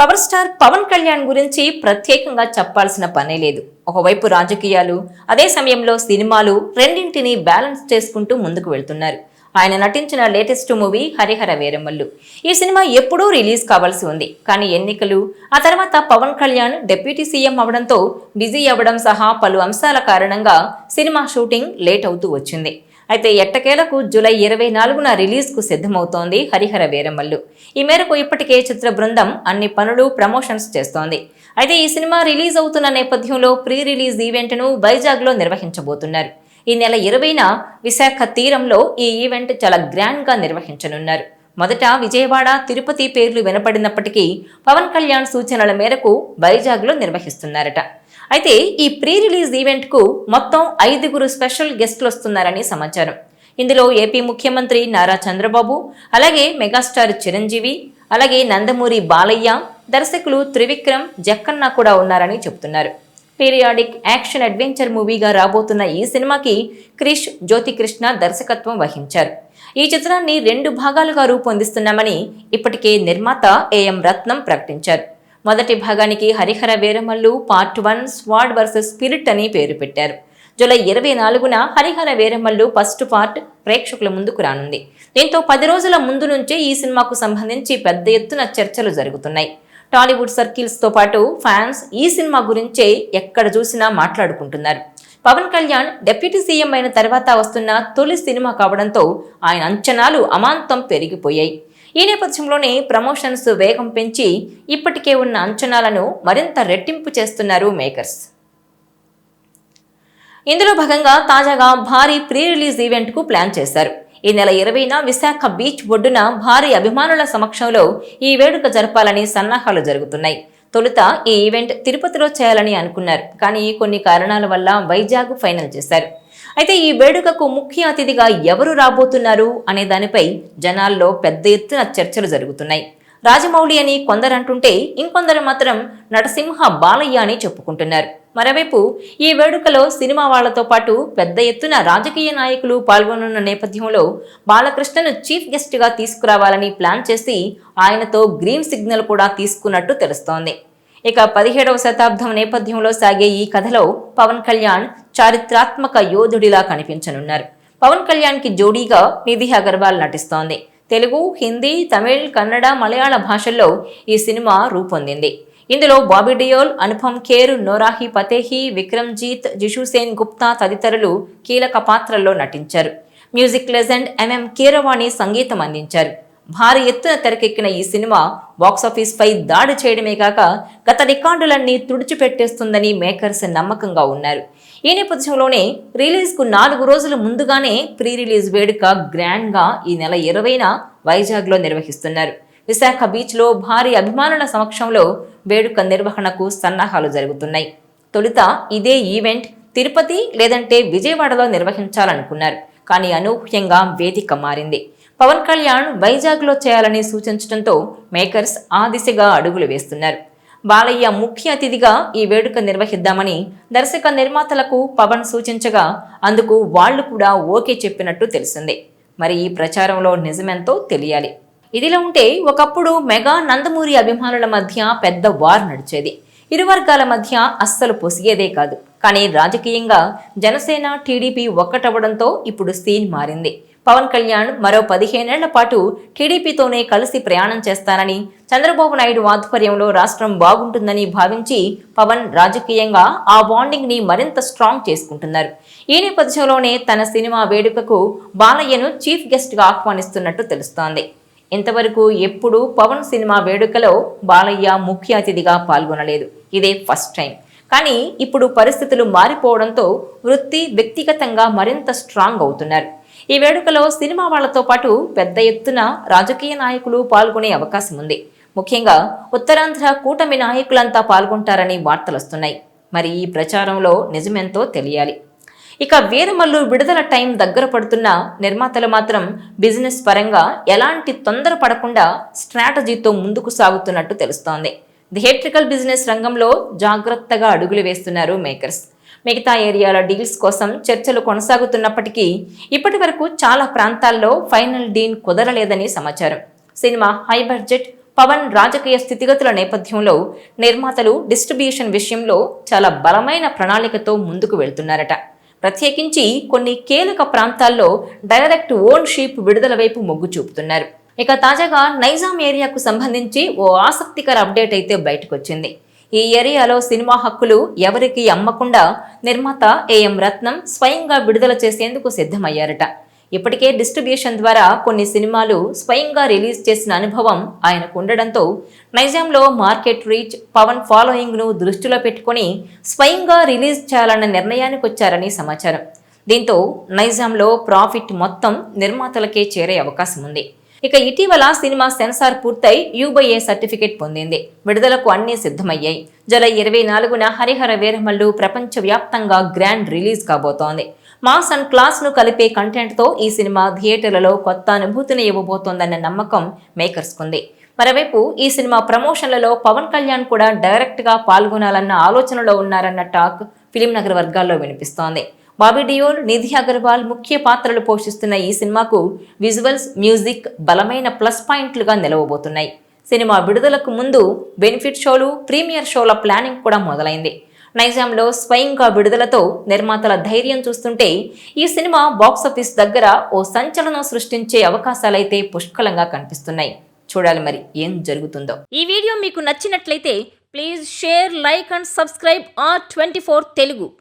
Power star Pawan Kalyan గురించి ప్రత్యేకంగా చెప్పాల్సిన పనే లేదు. ఒకవైపు రాజకీయాలు అదే సమయంలో సినిమాలు రెండింటిని బ్యాలెన్స్ చేసుకుంటూ ముందుకు వెళ్తున్నారు. ఆయన నటించిన లేటెస్ట్ మూవీ హరిహర వీరమల్లు. ఈ సినిమా ఎప్పుడూ రిలీజ్ కావాల్సి ఉంది. కానీ ఎన్నికలు ఆ తర్వాత పవన్ కళ్యాణ్ డిప్యూటీ సీఎం అవడంతో బిజీ అవ్వడం సహా పలు అంశాల కారణంగా సినిమా షూటింగ్ లేట్ అవుతూ వచ్చింది. అయితే ఎట్టకేలకు జూలై ఇరవై నాలుగున రిలీజ్కు సిద్ధమవుతోంది హరిహర వీరమల్లు. ఈ మేరకు ఇప్పటికే చిత్ర బృందం అన్ని పనులు ప్రమోషన్స్ చేస్తోంది. అయితే ఈ సినిమా రిలీజ్ అవుతున్న నేపథ్యంలో ప్రీ రిలీజ్ ఈవెంట్ను వైజాగ్లో నిర్వహించబోతున్నారు. ఈ నెల ఇరవైన విశాఖ తీరంలో ఈ ఈవెంట్ చాలా గ్రాండ్గా నిర్వహించనున్నారు. మొదట విజయవాడ తిరుపతి పేర్లు వినపడినప్పటికీ పవన్ కళ్యాణ్ సూచనల మేరకు వైజాగ్లో నిర్వహిస్తున్నారట. అయితే ఈ ప్రీ రిలీజ్ ఈవెంట్కు మొత్తం ఐదుగురు స్పెషల్ గెస్టులు వస్తున్నారని సమాచారం. ఇందులో ఏపీ ముఖ్యమంత్రి నారా చంద్రబాబు అలాగే మెగాస్టార్ చిరంజీవి అలాగే నందమూరి బాలయ్య దర్శకులు త్రివిక్రమ్ జక్కన్న కూడా ఉన్నారని చెబుతున్నారు. పీరియాడిక్ యాక్షన్ అడ్వెంచర్ మూవీగా రాబోతున్న ఈ సినిమాకి క్రిష్ జ్యోతికృష్ణ దర్శకత్వం వహించారు. ఈ చిత్రాన్ని రెండు భాగాలుగా రూపొందిస్తున్నామని ఇప్పటికే నిర్మాత ఏఎం రత్నం ప్రకటించారు. మొదటి భాగానికి Harihara Veeramallu part one sword versus spirit అని పేరు పెట్టారు. జూలై ఇరవై నాలుగున హరిహర వేరమల్లు ఫస్ట్ పార్ట్ ప్రేక్షకుల ముందుకు రానుంది. దీంతో పది రోజుల ముందు నుంచే ఈ సినిమాకు సంబంధించి పెద్ద ఎత్తున చర్చలు జరుగుతున్నాయి. టాలీవుడ్ సర్కిల్స్తో పాటు ఫ్యాన్స్ ఈ సినిమా గురించే ఎక్కడ చూసినా మాట్లాడుకుంటున్నారు. పవన్ కళ్యాణ్ డిప్యూటీ సీఎం అయిన తర్వాత వస్తున్న తొలి సినిమా కావడంతో ఆయన అంచనాలు అమాంతం పెరిగిపోయాయి. ఈ నేపథ్యంలోనే ప్రమోషన్స్ వేగం పెంచి ఇప్పటికే ఉన్న అంచనాలను మరింత రెట్టింపు చేస్తున్నారు మేకర్స్. ఇందులో భాగంగా తాజాగా భారీ ప్రీ రిలీజ్ ఈవెంట్కు ప్లాన్ చేశారు. ఈ నెల ఇరవైన విశాఖ బీచ్ ఒడ్డున భారీ అభిమానుల సమక్షంలో ఈ వేడుక జరపాలని సన్నాహాలు జరుగుతున్నాయి. తొలుత ఈ ఈవెంట్ తిరుపతిలో చేయాలని అనుకున్నారు. కానీ కొన్ని కారణాల వల్ల వైజాగ్ ఫైనల్ చేశారు. అయితే ఈ వేడుకకు ముఖ్య అతిథిగా ఎవరు రాబోతున్నారు అనే దానిపై జనాల్లో పెద్ద ఎత్తున చర్చలు జరుగుతున్నాయి. రాజమౌళి అని కొందరు అంటుంటే ఇంకొందరు మాత్రం నటసింహ బాలయ్య అని చెప్పుకుంటున్నారు. మరోవైపు ఈ వేడుకలో సినిమా వాళ్ళతో పాటు పెద్ద ఎత్తున రాజకీయ నాయకులు పాల్గొనున్న నేపథ్యంలో బాలకృష్ణను చీఫ్ గెస్ట్గా తీసుకురావాలని ప్లాన్ చేసి ఆయనతో గ్రీన్ సిగ్నల్ కూడా తీసుకున్నట్టు తెలుస్తోంది. ఇక పదిహేడవ శతాబ్దం నేపథ్యంలో సాగే ఈ కథలో పవన్ కళ్యాణ్ చారిత్రాత్మక యోధుడిలా కనిపించనున్నారు. పవన్ కళ్యాణ్కి జోడీగా నిధి అగర్వాల్ నటిస్తోంది. తెలుగు హిందీ తమిళ్ కన్నడ మలయాళ భాషల్లో ఈ సినిమా రూపొందింది. ఇందులో బాబీ డియోల్ అనుపమ్ ఖేర్ నోరాహి పతేహి విక్రమ్జీత్ జిషుసేన్ గుప్తా తదితరులు కీలక పాత్రల్లో నటించారు. మ్యూజిక్ లెజెండ్ ఎంఎం కీరవాణి సంగీతం అందించారు. భారీ ఎత్తున తెరకెక్కిన ఈ సినిమా బాక్సాఫీస్ పై దాడి చేయడమే కాక గత రికార్డులన్నీ తుడిచిపెట్టేస్తుందని మేకర్స్ నమ్మకంగా ఉన్నారు. ఈ నేపథ్యంలోనే రిలీజ్కు నాలుగు రోజుల ముందుగానే ప్రీ రిలీజ్ వేడుక గ్రాండ్గా ఈ నెల ఇరవైన వైజాగ్లో నిర్వహిస్తున్నారు. విశాఖ బీచ్లో భారీ అభిమానుల సమక్షంలో వేడుక నిర్వహణకు సన్నాహాలు జరుగుతున్నాయి. తొలుత ఇదే ఈవెంట్ తిరుపతి లేదంటే విజయవాడలో నిర్వహించాలనుకున్నారు. కానీ అనూహ్యంగా వేదిక మారింది. పవన్ కళ్యాణ్ వైజాగ్లో చేయాలని సూచించడంతో మేకర్స్ ఆ దిశగా అడుగులు వేస్తున్నారు. బాలయ్య ముఖ్య అతిథిగా ఈ వేడుక నిర్వహిద్దామని దర్శక నిర్మాతలకు పవన్ సూచించగా అందుకు వాళ్ళు కూడా ఓకే చెప్పినట్టు తెలిసింది. మరి ఈ ప్రచారంలో నిజమెంతో తెలియాలి. ఇదిలా ఉంటే ఒకప్పుడు మెగా నందమూరి అభిమానుల మధ్య పెద్ద వార్ నడిచేది. ఇరు వర్గాల మధ్య అస్సలు పొసిగేదే కాదు. కానీ రాజకీయంగా జనసేన టీడీపీ ఒక్కటవ్వడంతో ఇప్పుడు సీన్ మారింది. పవన్ కళ్యాణ్ మరో పదిహేనేళ్ళ పాటు టీడీపీతోనే కలిసి ప్రయాణం చేస్తానని చంద్రబాబు నాయుడు ఆధ్వర్యంలో రాష్ట్రం బాగుంటుందని భావించి పవన్ రాజకీయంగా ఆ బాండింగ్ని మరింత స్ట్రాంగ్ చేసుకుంటున్నారు. ఈ నేపథ్యంలోనే తన సినిమా వేడుకకు బాలయ్యను చీఫ్ గెస్ట్గా ఆహ్వానిస్తున్నట్టు తెలుస్తోంది. ఇంతవరకు ఎప్పుడూ పవన్ సినిమా వేడుకలో బాలయ్య ముఖ్య అతిథిగా పాల్గొనలేదు. ఇదే ఫస్ట్ టైం. కానీ ఇప్పుడు పరిస్థితులు మారిపోవడంతో వృత్తి వ్యక్తిగతంగా మరింత స్ట్రాంగ్ అవుతున్నారు. ఈ వేడుకలో సినిమా వాళ్ళతో పాటు పెద్ద ఎత్తున రాజకీయ నాయకులు పాల్గొనే అవకాశం ఉంది. ముఖ్యంగా ఉత్తరాంధ్ర కూటమి నాయకులంతా పాల్గొంటారని వార్తలొస్తున్నాయి మరి ఈ ప్రచారంలో నిజమెంతో తెలియాలి. ఇక వీరమల్లు విడుదల టైం దగ్గర పడుతున్న నిర్మాతలు మాత్రం బిజినెస్ పరంగా ఎలాంటి తొందర పడకుండా స్ట్రాటజీతో ముందుకు సాగుతున్నట్టు తెలుస్తోంది. థియేట్రికల్ బిజినెస్ రంగంలో జాగ్రత్తగా అడుగులు వేస్తున్నారు మేకర్స్. మిగతా ఏరియాల డీల్స్ కోసం చర్చలు కొనసాగుతున్నప్పటికీ ఇప్పటి వరకు చాలా ప్రాంతాల్లో ఫైనల్ డీన్ కుదరలేదని సమాచారం. సినిమా హై బడ్జెట్ పవన్ రాజకీయ స్థితిగతుల నేపథ్యంలో నిర్మాతలు డిస్ట్రిబ్యూషన్ విషయంలో చాలా బలమైన ప్రణాళికతో ముందుకు వెళ్తున్నారట. ప్రత్యేకించి కొన్ని కీలక ప్రాంతాల్లో డైరెక్ట్ ఓన్షిప్ విడుదల వైపు మొగ్గు చూపుతున్నారు. ఇక తాజాగా నైజాం ఏరియాకు సంబంధించి ఓ ఆసక్తికర అప్డేట్ అయితే బయటకొచ్చింది. ఈ ఏరియాలో సినిమా హక్కులు ఎవరికి అమ్మకుండా నిర్మాత ఏఎం రత్నం స్వయంగా విడుదల చేసేందుకు సిద్ధమయ్యారట. ఇప్పటికే డిస్ట్రిబ్యూషన్ ద్వారా కొన్ని సినిమాలు స్వయంగా రిలీజ్ చేసిన అనుభవం ఆయనకు ఉండడంతో నైజాంలో మార్కెట్ రీచ్ పవన్ ఫాలోయింగ్ను దృష్టిలో పెట్టుకుని స్వయంగా రిలీజ్ చేయాలన్న నిర్ణయానికి వచ్చారని సమాచారం. దీంతో నైజాంలో ప్రాఫిట్ మొత్తం నిర్మాతలకే చేరే అవకాశం ఉంది. ఇక ఇటీవల సినిమా సెన్సార్ పూర్తయి యూబైఏ సర్టిఫికేట్ పొందింది. విడుదలకు అన్ని సిద్ధమయ్యాయి. జూలై ఇరవై నాలుగున హరిహర వీరమల్లు ప్రపంచవ్యాప్తంగా గ్రాండ్ రిలీజ్ కాబోతోంది. మాస్ అండ్ క్లాస్ను కలిపే కంటెంట్తో ఈ సినిమా థియేటర్లలో కొత్త అనుభూతిని ఇవ్వబోతోందన్న నమ్మకం మేకర్స్ కుంది మరోవైపు ఈ సినిమా ప్రమోషన్లలో పవన్ కళ్యాణ్ కూడా డైరెక్ట్గా పాల్గొనాలన్న ఆలోచనలో ఉన్నారన్న టాక్ ఫిలిం నగర్ వర్గాల్లో వినిపిస్తోంది. బాబీ డియోల్ నిధి అగర్వాల్ ముఖ్య పాత్రలు పోషిస్తున్న ఈ సినిమాకు విజువల్స్ మ్యూజిక్ బలమైన ప్లస్ పాయింట్లుగా నిలవబోతున్నాయి. సినిమా విడుదలకు ముందు బెనిఫిట్ షోలు ప్రీమియర్ షోల ప్లానింగ్ కూడా మొదలైంది. నైజాంలో స్వయంగా విడుదలతో నిర్మాతల ధైర్యం చూస్తుంటే ఈ సినిమా బాక్సాఫీస్ దగ్గర ఓ సంచలనం సృష్టించే అవకాశాలైతే పుష్కలంగా కనిపిస్తున్నాయి. చూడాలి మరి ఏం జరుగుతుందో. ఈ వీడియో మీకు నచ్చినట్లయితే please share like and subscribe R twenty four Telugu.